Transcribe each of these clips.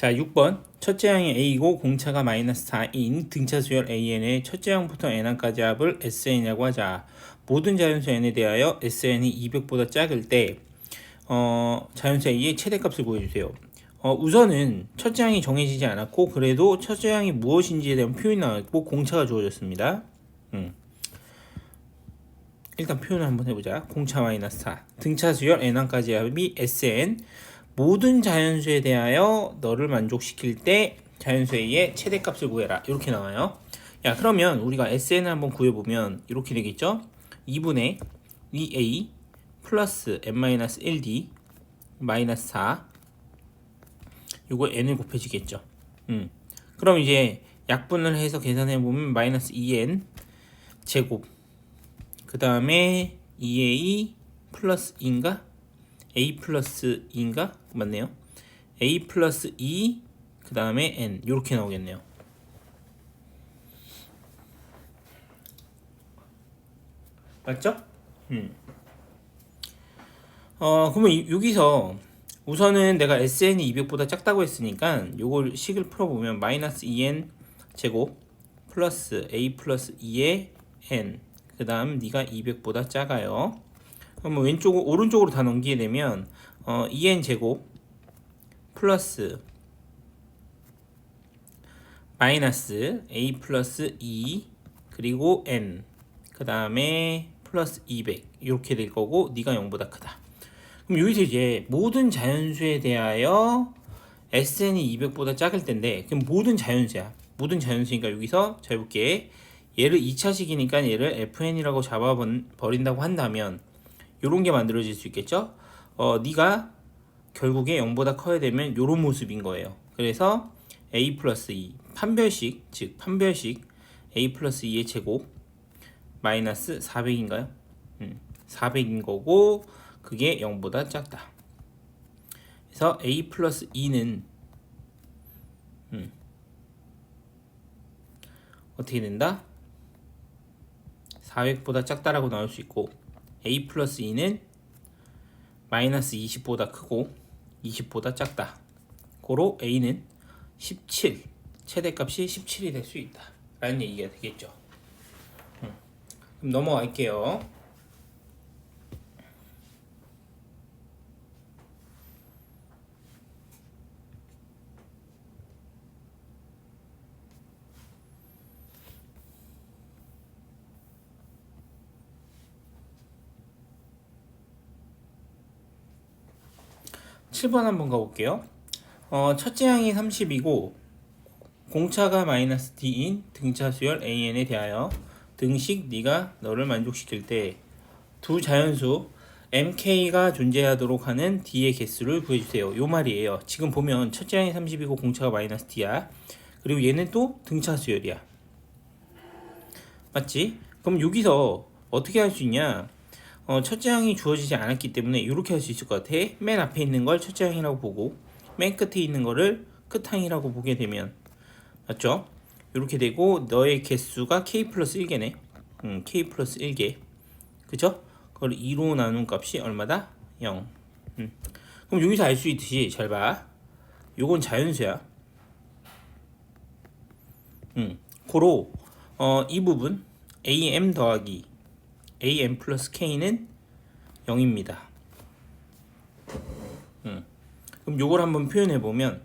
자, 6번. 첫째 항이 A이고 공차가 마이너스 4인 등차 수열 AN의 첫째 항부터 N항까지 합을 SN이라고 하자. 모든 자연수 N에 대하여 SN이 200보다 작을 때 어, 자연수 A의 최대값을 구해주세요. 어, 우선은 첫째 항이 정해지지 않았고 그래도 첫째 항이 무엇인지에 대한 표현이 나왔고 공차가 주어졌습니다. 음. 일단 표현을 한번 해보자. 공차 마이너스 4. 등차 수열 N항까지 합이 SN. 모든 자연수에 대하여 너를 만족시킬 때 자연수 A의 최대값을 구해라. 이렇게 나와요. 야, 그러면 우리가 SN을 한번 구해보면 이렇게 되겠죠? 2분의 2A 플러스 n-1D 마이너스 4 요거 n을 곱해지겠죠. 음. 그럼 이제 약분을 해서 계산해 보면 마이너스 2n 제곱 그 다음에 2a 플러스 2인가? A 플러스 2인가? 맞네요. a 플러스 2 그 다음에 n 이렇게 나오겠네요. 맞죠? 음. 어, 그러면 이- 여기서 우선은 내가 SN이 200보다 작다고 했으니까 요걸 식을 풀어보면 마이너스 2n 제곱 플러스 a 플러스 2의 n 그 다음 네가 200보다 작아요. 그러면 왼쪽 오른쪽으로 다 넘기게 되면 어, 2n 제곱 플러스 마이너스 a 플러스 2 그리고 n 그 다음에 플러스 200 이렇게 될 거고 네가 0보다 크다. 그럼 여기서 이제 모든 자연수에 대하여 SN이 200보다 작을 텐데 그럼 모든 자연수야. 모든 자연수니까 여기서 잘 볼게. 얘를 2차식이니까 얘를 FN이라고 잡아버린다고 한다면 요런 게 만들어질 수 있겠죠? 어, 네가 결국에 0보다 커야 되면 요런 모습인 거예요. 그래서 A 플러스 2 판별식 즉 판별식 A 플러스 2의 제곱 마이너스 400인가요? 음, 400인 거고 그게 0보다 작다. 그래서 a 플러스 2는 음, 어떻게 된다? 400보다 작다라고 나올 수 있고 a 플러스 2는 마이너스 20보다 크고 20보다 작다. 고로 a는 17 최대값이 17이 될 수 있다. 라는 얘기가 되겠죠. 음, 그럼 넘어갈게요. 7번 한번 가볼게요. 어, 첫째 항이 30이고 공차가 마이너스 d인 등차 수열 an에 대하여 등식 네가 너를 만족시킬 때 두 자연수 mk가 존재하도록 하는 d의 개수를 구해주세요. 요 말이에요. 지금 보면 첫째 항이 30이고 공차가 마이너스 d야. 그리고 얘는 또 등차 수열이야. 맞지? 그럼 여기서 어떻게 할 수 있냐? 어, 첫째 항이 주어지지 않았기 때문에 이렇게 할 수 있을 것 같아. 맨 앞에 있는 걸 첫째 항이라고 보고 맨 끝에 있는 거를 끝항이라고 보게 되면 맞죠? 이렇게 되고 너의 개수가 k 플러스 1개네. 음, k 플러스 1개. 그죠? 그걸 2로 나눈 값이 얼마다? 0. 음. 그럼 여기서 알 수 있듯이 잘 봐. 요건 자연수야. 음. 고로 어, 이 부분 am 더하기 am 플러스 k는 0입니다. 음. 그럼 요걸 한번 표현해 보면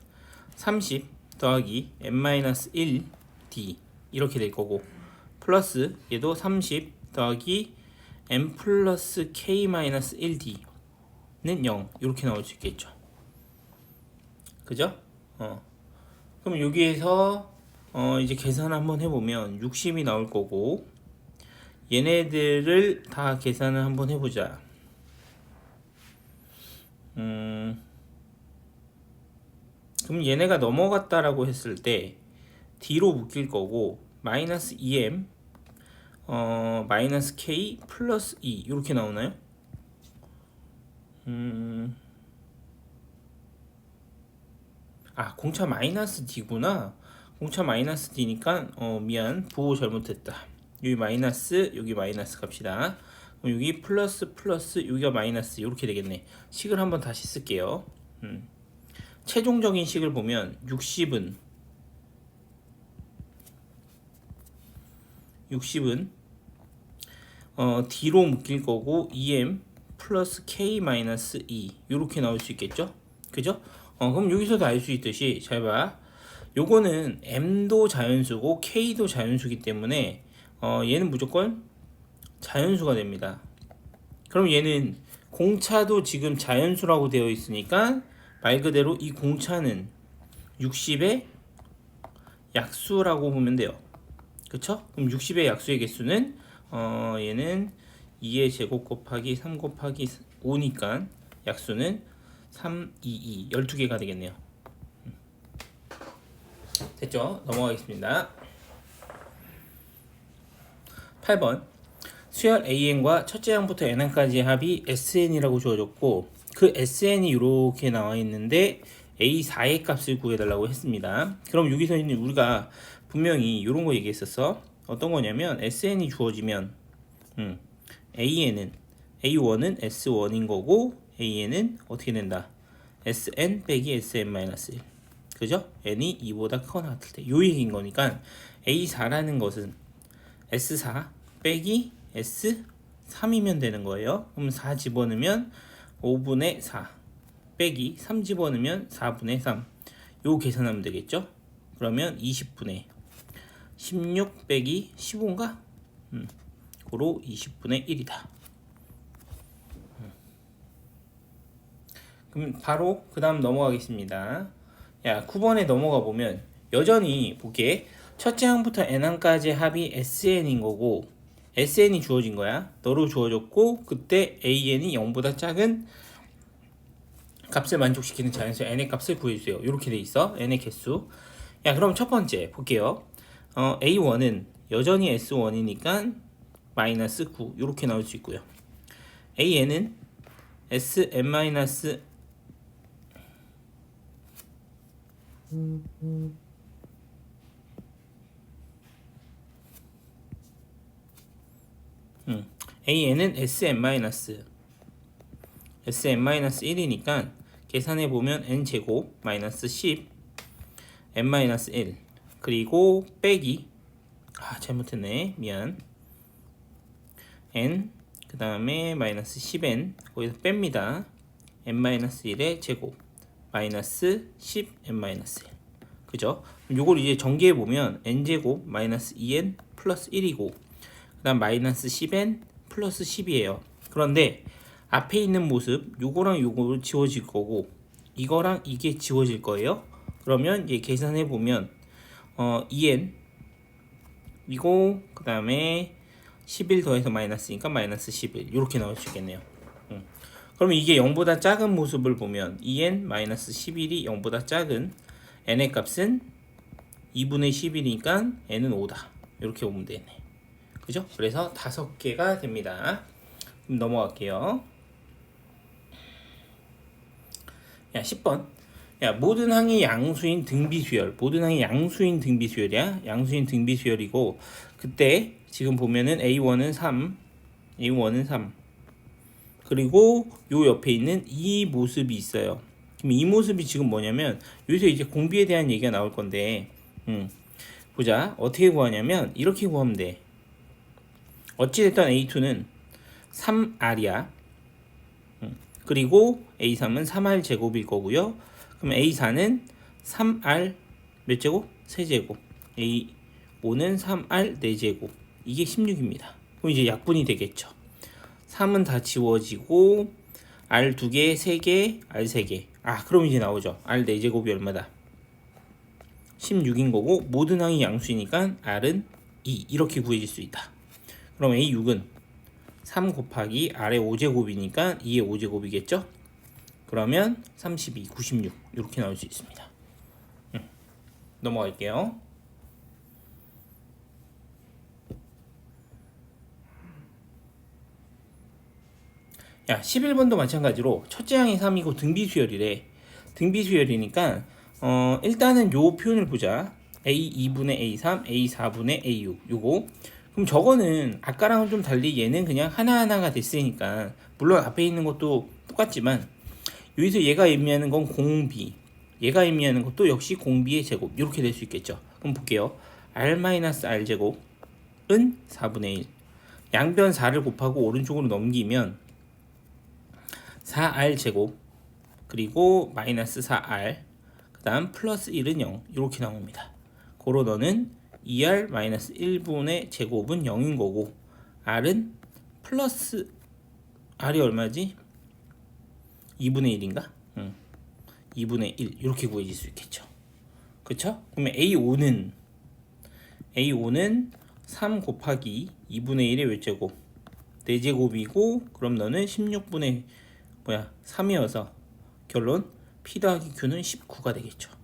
30 더하기 n-1d 이렇게 될 거고 플러스 얘도 30 더하기 n 플러스 k-1d는 0 이렇게 나올 수 있겠죠. 그죠? 어. 그럼 여기에서 어 이제 계산 한번 해보면 60이 나올 거고 얘네들을 다 계산을 한번 해보자. 음, 그럼 얘네가 넘어갔다라고 했을 때 D로 묶일 거고 마이너스 2M 어, 마이너스 K 플러스 2 이렇게 나오나요? 음, 아 공차 마이너스 D구나. 공차 마이너스 D니까 어 미안 부호 잘못했다. 여기 마이너스 여기 마이너스 갑시다. 그럼 여기 플러스 플러스 여기가 마이너스 이렇게 되겠네. 식을 한번 다시 쓸게요. 음. 최종적인 식을 보면 60은 60은 어, D로 묶일 거고 EM 플러스 K 마이너스 E 이렇게 나올 수 있겠죠? 그죠? 어, 그럼 여기서도 알 수 있듯이 잘 봐. 요거는 M도 자연수고 K도 자연수기 때문에 어, 얘는 무조건 자연수가 됩니다. 그럼 얘는 공차도 지금 자연수라고 되어 있으니까 말 그대로 이 공차는 60의 약수라고 보면 돼요. 그쵸? 그럼 60의 약수의 개수는 어, 얘는 2의 제곱 곱하기 3 곱하기 5니까 약수는 3, 2, 2 12개가 되겠네요. 음. 됐죠? 넘어가겠습니다. 8번 수열 AN과 첫째 항부터 N항까지의 합이 SN이라고 주어졌고 그 SN이 이렇게 나와 있는데 A4의 값을 구해달라고 했습니다. 그럼 여기서 있는 우리가 분명히 이런 거 얘기했었어. 어떤 거냐면 SN이 주어지면 음, AN은 A1은 S1인 거고 AN은 어떻게 된다? SN 빼기 SN-1 그죠? n이 2보다 크거나 같을 때요 얘기인 거니까 A4라는 것은 S4 빼기 S3이면 되는 거예요. 그럼 4 집어넣으면 5분의 4 빼기 3 집어넣으면 4분의 3. 요 계산하면 되겠죠? 그러면 20분의 16 빼기 15인가? 음, 고로 20분의 1이다. 음. 그럼 바로 그 다음 넘어가겠습니다. 야, 9번에 넘어가 보면 여전히 보게 첫째 항부터 n항까지 합이 sn인 거고 sn이 주어진 거야. 너로 주어졌고 그때 an이 0보다 작은 값을 만족시키는 자연수 n의 값을 구해주세요. 이렇게 돼 있어. n의 개수. 야, 그럼 첫 번째 볼게요. 어, a1은 여전히 s1이니까 마이너스 9 이렇게 나올 수 있고요. an은 sn 마이너스 음, an은 sn 마이너스. Sn 마이너스 1이니까 계산해 보면 n 제곱 마이너스 10 n 마이너스 1 그리고 빼기. 아 잘못했네. 미안. N 그 다음에 마이너스 10n 거기서 뺍니다. N 마이너스 1의 제곱 마이너스 10 n 마이너스 1 그죠? 요걸 이제 전개해 보면 n 제곱 마이너스 2n 플러스 1이고 그다음 마이너스 10n 플러스 10이에요. 그런데 앞에 있는 모습 요거랑 요거 지워질 거고 이거랑 이게 지워질 거예요. 그러면 이제 계산해 보면 어 2n 이고 그 다음에 11 더해서 마이너스니까 마이너스 11 이렇게 나올 수 있겠네요. 음. 그러면 이게 0보다 작은 모습을 보면 2n 마이너스 11이 0보다 작은 n의 값은 2분의 10이니까 n은 5다. 이렇게 보면 되네. 그죠? 그래서 다섯 개가 됩니다. 그럼 넘어갈게요. 야, 10번. 야, 모든 항이 양수인 등비수열. 모든 항이 양수인 등비수열이야. 양수인 등비수열이고, 그때 지금 보면은 A1은 3, A1은 3. 그리고 요 옆에 있는 이 모습이 있어요. 그럼 이 모습이 지금 뭐냐면, 여기서 이제 공비에 대한 얘기가 나올 건데, 음, 보자. 어떻게 구하냐면, 이렇게 구하면 돼. 어찌됐든 A2는 3R이야. 음, 그리고 A3은 3R 제곱일 거고요. 그럼 A4는 3R 몇 제곱? 세제곱. A5는 3R 4제곱. 이게 16입니다. 그럼 이제 약분이 되겠죠. 3은 다 지워지고 R 2개, 3개, R 3개. 아, 그럼 이제 나오죠. R 4제곱이 얼마다? 16인 거고 모든 항이 양수이니까 R은 2 이렇게 구해질 수 있다. 그럼 A6은 3 곱하기 R의 5제곱이니까 2의 5제곱이겠죠? 그러면 32, 96 이렇게 나올 수 있습니다. 음, 넘어갈게요. 야, 11번도 마찬가지로 첫째 항이 3이고 등비수열이래. 등비수열이니까 어, 일단은 요 표현을 보자. A 2분의 A3, A 4분의 A6 요거 그럼 저거는 아까랑은 좀 달리 얘는 그냥 하나하나가 됐으니까 물론 앞에 있는 것도 똑같지만 여기서 얘가 의미하는 건 공비 얘가 의미하는 것도 역시 공비의 제곱 이렇게 될 수 있겠죠. 그럼 볼게요. r-r 제곱은 4분의 1. 양변 4를 곱하고 오른쪽으로 넘기면 4r 제곱 그리고 마이너스 4r 그 다음 플러스 1은 0 이렇게 나옵니다. 고로 너는 2r 마이너스 1분의 제곱은 0인 거고 r은 플러스 r이 얼마지? 2분의 1인가? 응. 2분의 1 이렇게 구해질 수 있겠죠. 그쵸? 그러면 A5는 A5는 3 곱하기 2분의 1의 몇 제곱? 4제곱이고 그럼 너는 16분의 뭐야 3이어서 결론 P 더하기 Q는 19가 되겠죠.